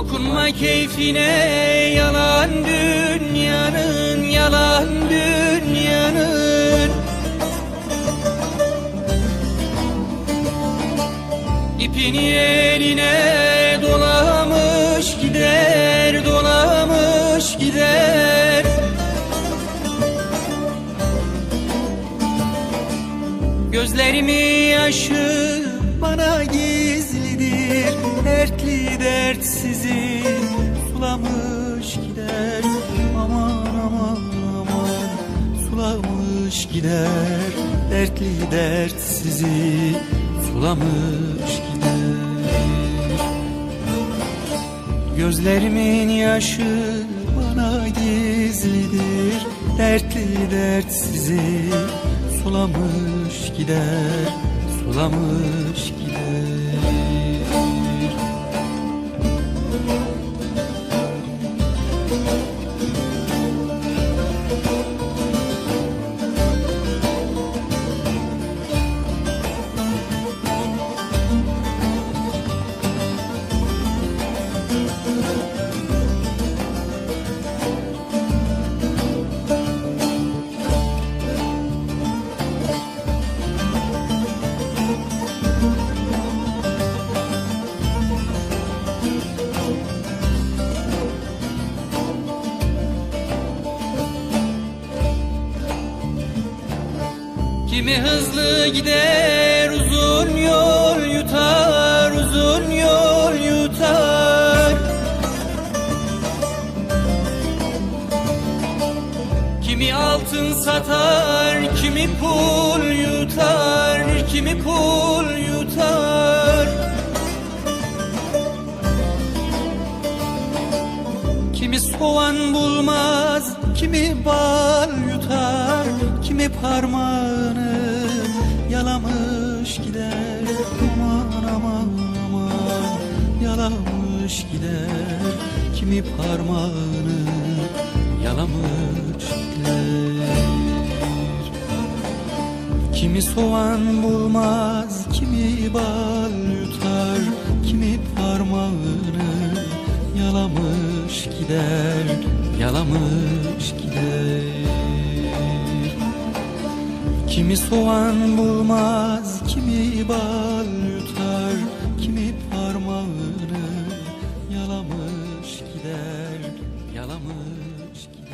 Dokunma keyfine yalan dünyanın yalan dünyanın. İpini eline dolamış gider dolamış gider. Gözlerimi yaşı bana gizlidir Dertli dertsizi sulamış gider. Aman aman aman sulamış gider. Dertli dertsizi sulamış gider. Gözlerimin yaşı bana gizlidir. Dertli dertsizi sulamış gider Sulamış gider Kimi hızlı gider uzun yol yutar uzun yol yutar. Kimi altın satar kimi pul yutar kimi pul yutar. Kimi soğan bulmaz, kimi bal yutar, kimi parmağını Aman aman aman yalamış gider, kimi parmağını yalamış gider. Kimi soğan bulmaz, kimi bal yutar, kimi parmağını yalamış gider, yalamış gider. Kimi soğan bulmaz, kimi bal gider Yalamış. gider